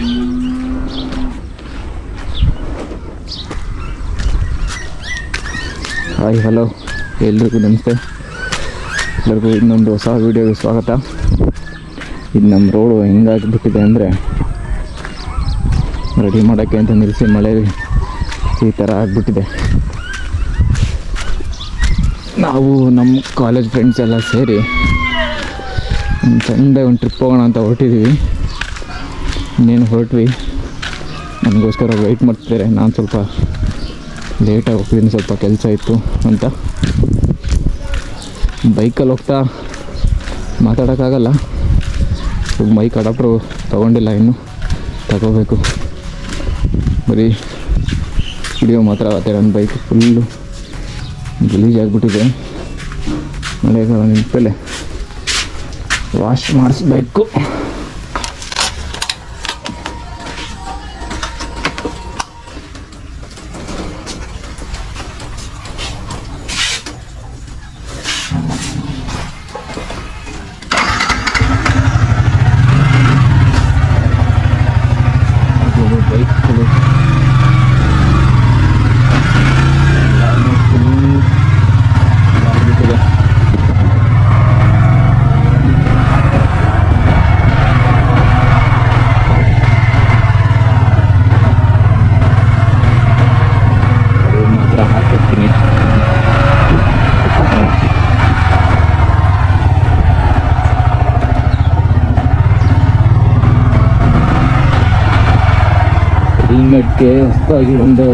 Hi hello ಎಲ್ರಿಗೂ ನಮಸ್ತೆ. ಎಲ್ಲರಿಗೂ ಇನ್ನೊಂದು ಹೊಸ ವೀಡಿಯೋಗೆ ಸ್ವಾಗತ. ಇದು ನಮ್ಮ ರೋಡು ಹೆಂಗಾಗಿಬಿಟ್ಟಿದೆ ಅಂದರೆ ರೆಡಿ ಮಾಡೋಕ್ಕೆ ಅಂತ ನಿಲ್ಲಿಸಿ ಮಳೆ ಈ ಥರ ಆಗಿಬಿಟ್ಟಿದೆ. ನಾವು ನಮ್ಮ ಕಾಲೇಜ್ ಫ್ರೆಂಡ್ಸ್ ಎಲ್ಲ ಸೇರಿ ಸಂಡೇ ಒಂದು ಟ್ರಿಪ್ ಹೋಗೋಣ ಅಂತ ಹೊರಟಿದ್ವಿ. ಇನ್ನೇನು ಹೊರಟ್ವಿ. ನನಗೋಸ್ಕರ ವೆಯ್ಟ್ ಮಾಡ್ತಿದ್ದಾರೆ ನಾನು ಸ್ವಲ್ಪ ಲೇಟಾಗಿ ಹೋಗ್ತೀನಿ ಸ್ವಲ್ಪ ಕೆಲಸ ಇತ್ತು ಅಂತ. ಬೈಕಲ್ಲಿ ಹೋಗ್ತಾ ಮಾತಾಡೋಕ್ಕಾಗಲ್ಲ. ಬೈಕ್ ಅಡಾಪ್ಟ್ರು ತೊಗೊಂಡಿಲ್ಲ ಇನ್ನು. ತಗೋಬೇಕು. ಬರೀ ವಿಡಿಯೋ ಮಾತ್ರ ಆಗುತ್ತೆ ನನ್ನ ಬೈಕ್ ಫುಲ್ಲು ಗಲೀಜಾಗ್ಬಿಟ್ಟಿದೆ ಮಳೆಗಾಲ ನಿಂತಲೆ ವಾಶ್ ಮಾಡಿಸ್ಬೇಕು ಬೈಕ್ ಫುಲ್ಲು ಮಾತ್ರ ಹಾಕಿರ್ತೀನಿ ಹೆಲ್ಮೆಟ್ಗೆ ಹೊಸದಾಗಿ ಒಂದು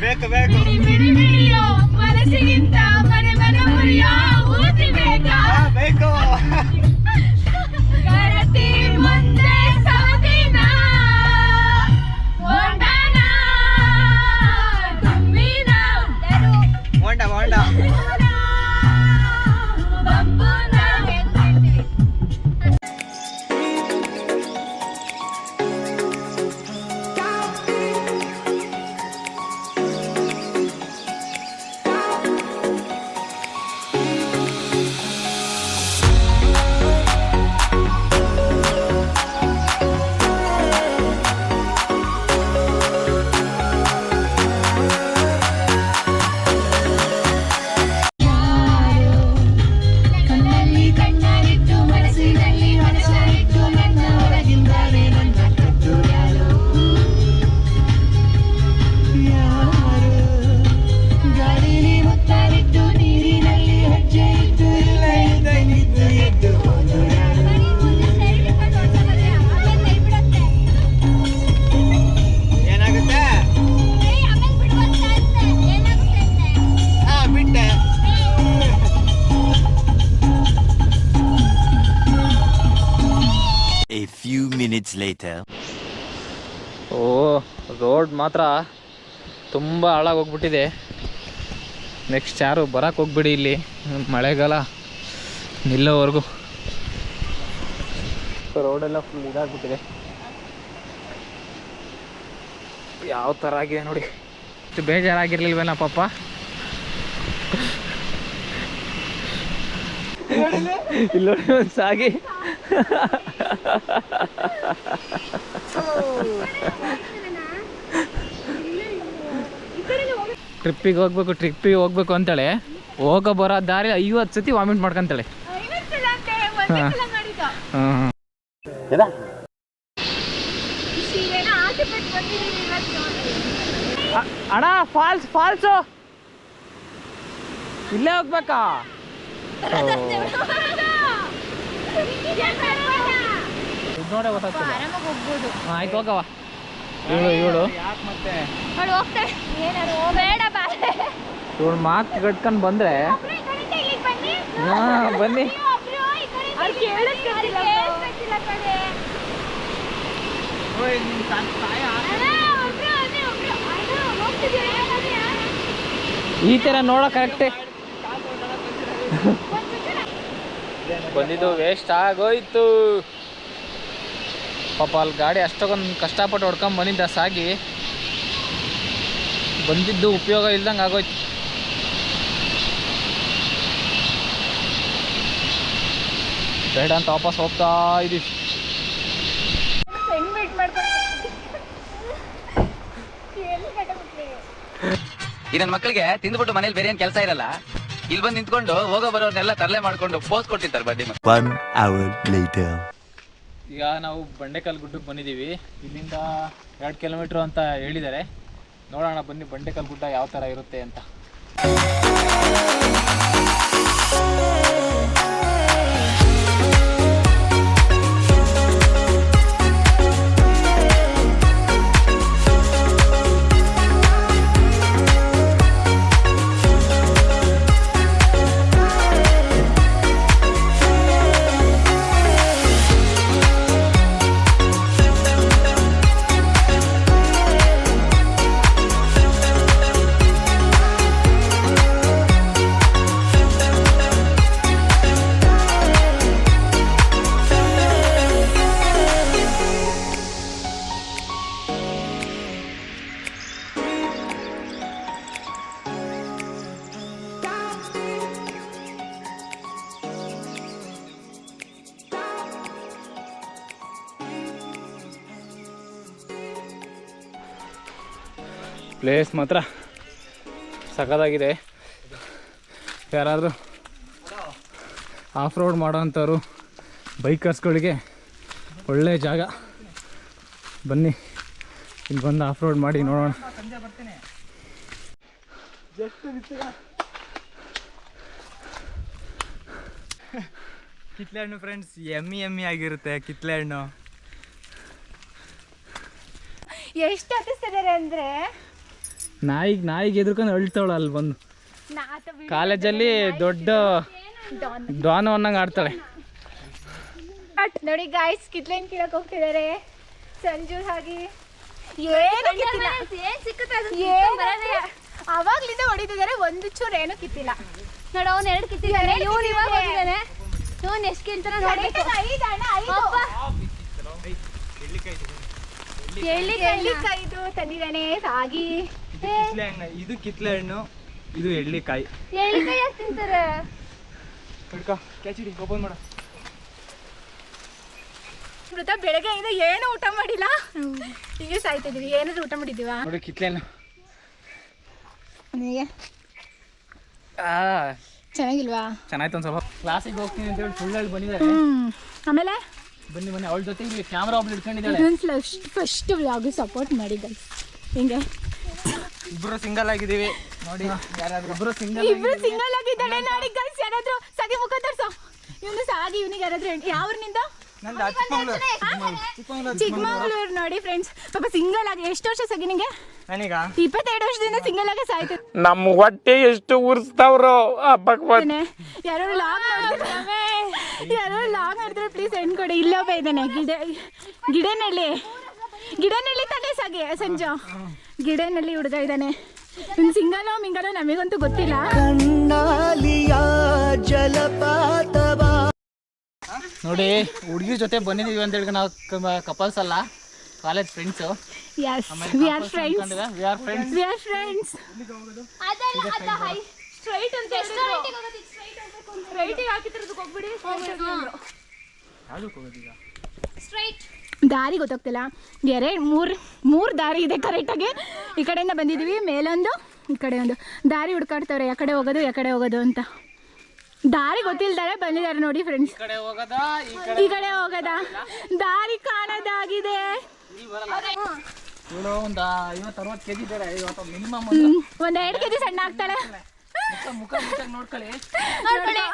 ಬೇಕಾ ಬೇಕು. ಮನಸ್ಸಿಗಿಂತ ಮನೆ ಮನೆ ಮುರಿಯೋ ಊತಿ ಬೇಕಾ? ಆ, ಬೇಕು. Minutes later. ಓ ರೋಡ್ ಮಾತ್ರ ತುಂಬ ಹಾಳಾಗೋಗ್ಬಿಟ್ಟಿದೆ ನೆಕ್ಸ್ಟ್ ಯಾರು ಬರಕ್ಕೆ ಹೋಗ್ಬಿಡಿ ಇಲ್ಲಿ. ಮಳೆಗಾಲ ನಿಲ್ಲೋವರೆಗೂ. ರೋಡೆಲ್ಲ ಫುಲ್ ಇದಾಗ್ಬಿಟ್ಟಿದೆ. ಯಾವ ಥರ ಆಗಿದೆ ನೋಡಿ. ಇಷ್ಟು ಬೇಜಾರಾಗಿರ್ಲಿಲ್ವೇನ ಪಾಪ. ಇಲ್ಲಿ ಒಂದು ಸಾಗಿ. ಟ್ರಿಪ್ಪಿಗೆ ಹೋಗ್ಬೇಕು ಟ್ರಿಪ್ಪಿಗೆ ಹೋಗ್ಬೇಕು ಅಂತಾಳೆ. ಹೋಗೋ ಬರೋ ದಾರಿ ಐವತ್ತು ಸತಿ ವಾಮಿಟ್ ಮಾಡ್ಕೊಂತಾಳೆ. ಹಾಂ. ಅಣ್ಣ ಫಾಲ್ಸ್ ಫಾಲ್ಸು ಇಲ್ಲೇ ಹೋಗ್ಬೇಕಾ? ಇದು ನೋಡೇ ಗೊತ್ತಾಗ್ತದೆ ಆರಾಮಾಗಿ ಹೋಗ್ಬೋದು. ಹಾಂ ಆಯ್ತು ಹೋಗವ ಇವಳು ಇವಳು ಅವಳು ಹೋಗ್ತಾಳೆ ಏನಾರು ಬೇಡ ಬಾ. ಇವಳು ಮಾಕ್ ಕಟ್ಕೊಂಡು ಬಂದರೆ. ಹಾಂ ಬನ್ನಿ. ಈ ತರ? ಈ ಥರ ನೋಡೋ ಕರೆಕ್ಟೇ ಬಂದಿದ್ದು ವೇಸ್ಟ್ ಆಗೋಯ್ತು. ಪಾಪ ಅಲ್ಲಿ ಗಾಡಿ ಅಷ್ಟೊಂದು ಕಷ್ಟಪಟ್ಟು ಹೊಡ್ಕೊಂಡು ಬಂದಿದ್ದ ಸಾಗಿ ಬಂದಿದ್ದು ಉಪಯೋಗ ಇಲ್ದಂಗೆ ಆಗೋಯ್ತು. ಬೇಡ ಅಂತ ವಾಪಸ್ ಹೋಗ್ತಾ ಇದ್ದೀವಿ ಇದನ್ನ ಈ ನನ್ನ ಮಕ್ಕಳಿಗೆ ತಿಂದ್ಬಿಟ್ಟು ಮನೇಲಿ ಬೇರೆ ಏನ್ ಕೆಲಸ ಇರಲ್ಲ? ಇಲ್ಲಿ ಬಂದು ನಿಂತ್ಕೊಂಡು ಹೋಗೋ ಬರೋರ್ನೆಲ್ಲ ತರಲೆ ಮಾಡ್ಕೊಂಡು ಪೋಸ್ ಕೊಟ್ಟಿರ್ತಾರೆ ಬಡ್ಡಿ ಮಕ್ಕಳು One hour later. ಈಗ ನಾವು ಬಂಡೆಕಲ್ ಗುಡ್ಡಕ್ಕೆ ಬಂದಿದ್ದೀವಿ. ಇಲ್ಲಿಂದ ಎರಡು ಕಿಲೋಮೀಟ್ರ್ ಅಂತ ಹೇಳಿದ್ದಾರೆ. ನೋಡೋಣ ಬನ್ನಿ ಬಂಡೆಕಲ್ ಗುಡ್ಡ ಯಾವ ಥರ ಇರುತ್ತೆ ಅಂತ. ಪ್ಲೇಸ್ ಮಾತ್ರ. ಸಖತ್ತಾಗಿದೆ. ಯಾರಾದರೂ ಆಫ್ ರೋಡ್ ಮಾಡೋವಂಥವ್ರು ಬೈಕರ್ಸ್ಗಳಿಗೆ ಒಳ್ಳೆಯ ಜಾಗ. ಬನ್ನಿ ಇಲ್ಲಿ ಬಂದು ಆಫ್ ರೋಡ್ ಮಾಡಿ ನೋಡೋಣ. ಕಿತ್ಲೆ ಹಣ್ಣು ಫ್ರೆಂಡ್ಸ್ ಎಮ್ಮಿ ಎಮ್ಮಿ ಆಗಿರುತ್ತೆ ಕಿತ್ಲೆ ಹಣ್ಣು. ಎಷ್ಟು ಹತ್ತಿಸ್ತಿದ್ದಾರೆ ಅಂದ್ರೆ? ನಾಯಿಗೆ ನಾಯಿಗೆ ಎದ್ರುಕೊಂಡು ಅಳ್ತಾವಳ ಅಲ್ಲಿ ಬಂದು. ಕಾಲೇಜಲ್ಲಿ ದೊಡ್ಡ ಡಾನ್. ಅನ್ನಂಗೆ ಆಡ್ತಾಳೆ. ಅಟ್ ನೋಡಿ ಗಾಯ್ಸ್ ಕಿತ್ಲೆನ್ ಕೀಳಕ್ ಹೋಗ್ತಿದ್ದಾರೆ ಸಂಜು ಹಾಗೆ ಏನು ಕಿತ್ತಿಲ್ಲ. ಏನು ಅವಾಗ್ಲಿಂದ ಹೊಡಿತಿದ್ದಾರೆ ಒಂದು ಚೂರು ಏನು ಕಿತ್ತಿಲ್ಲ. ನೋಡು ಅವ್ನು ಎರಡು ಕಿತ್ತಿದ್ದಾರೆ ಇವನು ಇವಾಗ ಹೋಗಿದ್ದಾನೆ ಇವನ್ ಎಷ್ಟು ಕಿಂತಾನ ನೋಡ್ಬೇಕು ಎಳ್ಳಿಕಾಯ್ದು ತಂದಿದ್ದಾನೆ ಸಾಗಿ ಕಿತ್ಲೆ ಹಣ್ಣು ಇದು ಕಿತ್ಲೆ ಹಣ್ಣು ಇದು ಎಳ್ಳಿಕಾಯಿ. ಎಳ್ಳಿಕಾಯಿ ಯಾಕೆ ತಿಂತಾರೆ? ಹಿಡ್ಕೊ ಕ್ಯಾಚಿಡಿ ಓಪನ್ ಮಾಡ. ಮೃತ ಬೆಳಗ್ಗೆಯಿಂದ ಏನು ಊಟ ಮಾಡಿಲ್ಲ? ಈಗ ಸಾಯ್ತಿದೀವಿ ಏನಾದ್ರು ಊಟ ಮಾಡಿದೀವಾ ನೋಡಿ ಹಣ್ಣು. ನನಗೆ. ಆ ಚೆನ್ನಾಗಿಲ್ವಾ? ಚೆನ್ನಾಯ್ತು ಒಂದು ಸ್ವಲ್ಪ. ಕ್ಲಾಸಿಗೆ ಹೋಗ್ತೀನಿ ಸುಳ್ಳು ಹೇಳಿ ಬಂದಿದ್ದಾರೆ. ಹ್ಮ್. ಆಮೇಲೆ? ಬನ್ನಿ ಬನ್ನಿ. ಅವಳ ಜೊತೆ ಕ್ಯಾಮ್ರಾ ಒಬ್ಳು ಇಟ್ಕೊಂಡಿದ್ದಾಳೆ. ಫಸ್ಟ್ ಫಸ್ಟ್ ವ್ಲಾಗ್ ಸಪೋರ್ಟ್ ಮಾಡಿದ್ದೆ ಹಿಂಗೆ? ಇಬ್ರು ಸಿಂಗಲ್ ಆಗಿದ್ದೀವಿ. ನೋಡಿ ಯಾರಾದ್ರೂ. ಇಬ್ಬರು ಸಿಂಗಲ್ ಇಬ್ರು ಸಿಂಗಲ್ ಆಗಿದ್ದಾಳೆ. ನೋಡಿ ಗೈಸ್ ಯಾರಾದ್ರೂ ಸಾಗಿ ಮುಖ ತೋರ್ಸು. ಇವನು ಸಾಗಿ ಇವನಿಗೆ ಯಾರಾದ್ರೂ ಯಾವ್ರಿಂದ ನಂದು ಚಿಕ್ಕಮಂಗ್ಳೂರು. ಚಿಕ್ಕಮಂಗ್ಳೂರು. ನೋಡಿ ಫ್ರೆಂಡ್ಸ್ ಪಾಪ ಸಿಂಗಲ್ ಆಗಿ ಎಷ್ಟು ವರ್ಷ ಸಗಿ ನಿಂಗೆ? ನನಗ? ಇಪ್ಪತ್ತೆರಡು ವರ್ಷದಿಂದ ಸಿಂಗಲ್ ಆಗಿ ಸಾಯ್ತು. ನಮ್ಮ ಹೊಟ್ಟೆ ಎಷ್ಟು ಉರ್ಸ್ತಾವ್ರೋ ಅಪ್ಪ ಭಗವಂತ. ಯಾರೋ ಲಾಗ್ ಯಾರೋ ಲಾಗ್ ಮಾಡಿದ್ರೆ ಪ್ಲೀಸ್ ಎಂಡ್ ಕೊಡಿ. ಇಲ್ಲೊಬ್ಬ ಇದ್ದಾನೆ. ಗಿಡ ಗಿಡನಳ್ಳಿ. ಗಿಡನಳ್ಳಿ ತಾನೇ ಸಾಗಿ ಸಂಜು. ನೆಲ್ಲಿ ಹುಡುಗ ಇದ್ದಾನೆ. ಇನ್ ಸಿಂಗಲೋ ಮಿಂಗಲೋ ನಮಗಂತೂ ಗೊತ್ತಿಲ್ಲ. ನೋಡಿ ಹುಡುಗಿ ಜೊತೆ ಬಂದಿದ್ದೀವಿ ಅಂತ ಹೇಳಿ ನಾವು ಕಪಲ್ಸ್ ಅಲ್ಲ college friends yes we are friends we are friends we are friends ಅದಲ್ಲ ಅದ ಹೈ ಸ್ಟ್ರೈಟ್ ಅಂತ ಸ್ಟ್ರೈಟ್ ಹೋಗೋದು ಸ್ಟ್ರೈಟ್ ಹೋಗ್ಬೇಕು ರೈಟಿಗೆ ಹಾಕಿತಿರೋದಕ್ಕೆ ಹೋಗ್ಬಿಡಿ ಸ್ಟ್ರೈಟ್ ದಾರಿ ಗೊತ್ತಾಗ್ತಿಲ್ಲ. ಎರಡು ಮೂರು ಮೂರು ದಾರಿ ಇದೆ ಕರೆಕ್ಟಾಗಿ ಈ ಕಡೆಯಿಂದ ಬಂದಿದ್ದೀವಿ ಮೇಲೊಂದು ಈ ಕಡೆ ಒಂದು ದಾರಿ ಹುಡ್ಕಾಡ್ತವ್ರೆ ಯಾಕಡೆ ಹೋಗೋದು ಯಾ ಕಡೆ ಹೋಗೋದು ಅಂತ. ದಾರಿ ಗೊತ್ತಿಲ್ದಾರೆ ಬಂದಿದ್ದಾರೆ ನೋಡಿ ಫ್ರೆಂಡ್ಸ್ ಕಡೆ ಈ ಕಡೆ ಹೋಗೋದಾ? ದಾರಿ ಕಾಣೋದಾಗಿದೆ. ಒಂದ್ ಎರಡು ಕೆಜಿ ಸಣ್ಣ ಆಗ್ತಾಳೆ ಮುಖ ಮುಖ ನೋಡ್ಕೊಳ್ಳಿ ನೋಡ್ಕೊಳ್ಳಿ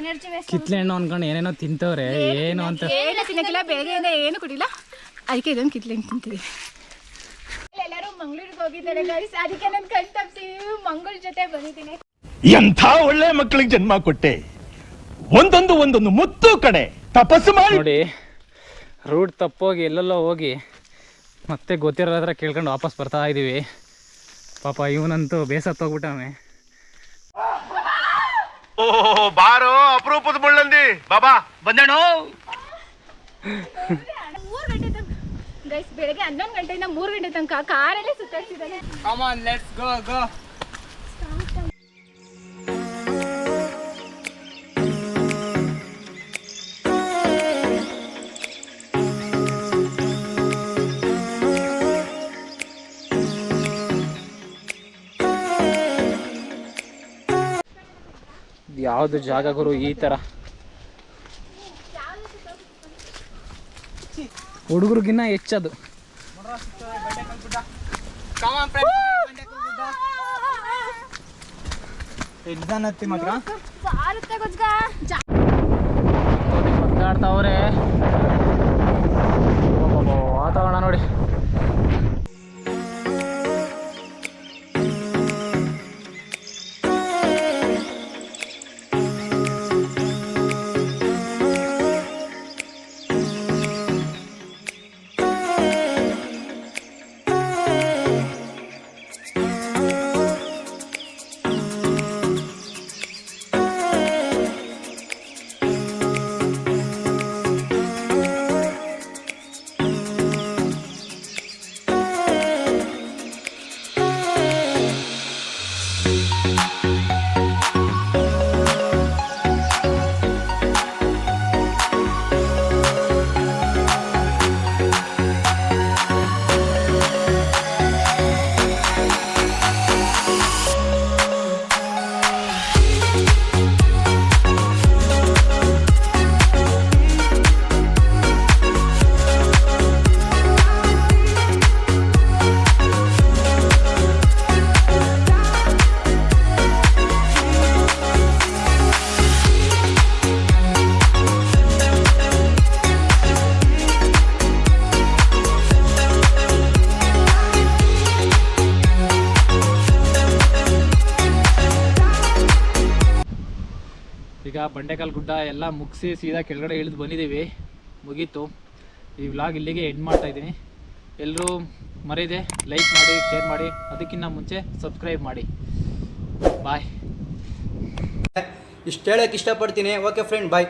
ಎನರ್ಜಿ ವೇಸ್ಟ್ ಕಿತ್ಲೆ ಹಣ್ಣು ಅನ್ಕೊಂಡು ಏನೇನೋ ತಿಂತವ್ರೆ ಏನು ಅಂತ. ಏನು ತಿನ್ನಕ್ಕಿಲ್ಲ ಬೆಳಗ್ಗೆಯಿಂದ ಏನು ಕುಡಿಲ್ಲ. ಅದಕ್ಕೆ ಇದೊಂದು ಕಿತ್ಲೆ ತಿಂತೀವಿ. ಎಲ್ಲರೂ ಮಂಗಳೂರಿಗೆ ಹೋಗಿದ್ದಾರೆ ಗೈಸ್ ಅದಕ್ಕೆ ನನ್ನ ಕಣ್ ತಪ್ಸಿ ಮಂಗಳ ಜೊತೆ ಬಂದಿದ್ದೀನಿ. ಎಂಥ ಒಳ್ಳೆ ಮಕ್ಕಳಿಗೆ ಜನ್ಮ ಕೊಟ್ಟೆ? ಒಂದೊಂದು ಒಂದೊಂದು ಮುತ್ತು ಕಡೆ ತಪಸ್ಸು ಮಾಡಿ. ನೋಡಿ ರೂಟ್ ತಪ್ಪೋಗಿ ಎಲ್ಲೆಲ್ಲೋ ಹೋಗಿ ಮತ್ತೆ ಗೊತ್ತಿರೋ ಹತ್ರ ಕೇಳ್ಕೊಂಡು ವಾಪಸ್ ಬರ್ತಾ ಇದ್ದೀವಿ ಪಾಪ ಇವನಂತೂ ಬೇಸತ್ತು ಹೋಗ್ಬಿಟ್ಟವನೆ ಓ ಬಾರೋ ಅಪರೂಪದ ಮುಳ್ಳಂದಿ. ಬಾಬಾ ಬಂದೇಣೋ ಮೂರು ಗಂಟೆ ತನಕ ಗೈಸ್ ಬೆಳಗ್ಗೆ ಹನ್ನೊಂದು ಗಂಟೆಯಿಂದ ಮೂರು ಗಂಟೆ ತನಕ ಕಾರಲ್ಲೇ ಸುತ್ತಾಡ್ತಿದ್ದಾನೆ ಲೆಟ್ಸ್ ಗೋ ಗೋ ಯಾವುದು ಜಾಗ ಗುರು ಈ ಥರ ಹುಡುಗರಿಗಿನ್ನ ಹೆಚ್ಚದು ಮಾತ್ರ ಬಂಡೆಕಲ್ ಗುಡ್ಡ ಎಲ್ಲ ಮುಗಿಸಿ ಸೀದಾ ಕೆಳಗಡೆ ಇಳಿದು ಬಂದಿದ್ದೀವಿ. ಮುಗೀತು. ಈ ವ್ಲಾಗ್ ಇಲ್ಲಿಗೆ ಎಂಡ್ ಮಾಡ್ತಾ ಇದ್ದೀನಿ. ಎಲ್ಲರೂ ಮರೀದೆ ಲೈಕ್ ಮಾಡಿ ಶೇರ್ ಮಾಡಿ, ಅದಕ್ಕಿಂತ ಮುಂಚೆ ಸಬ್ಸ್ಕ್ರೈಬ್ ಮಾಡಿ. ಬಾಯ್ ಇಷ್ಟು ಹೇಳಕ್ಕೆ ಇಷ್ಟಪಡ್ತೀನಿ. Okay friend bye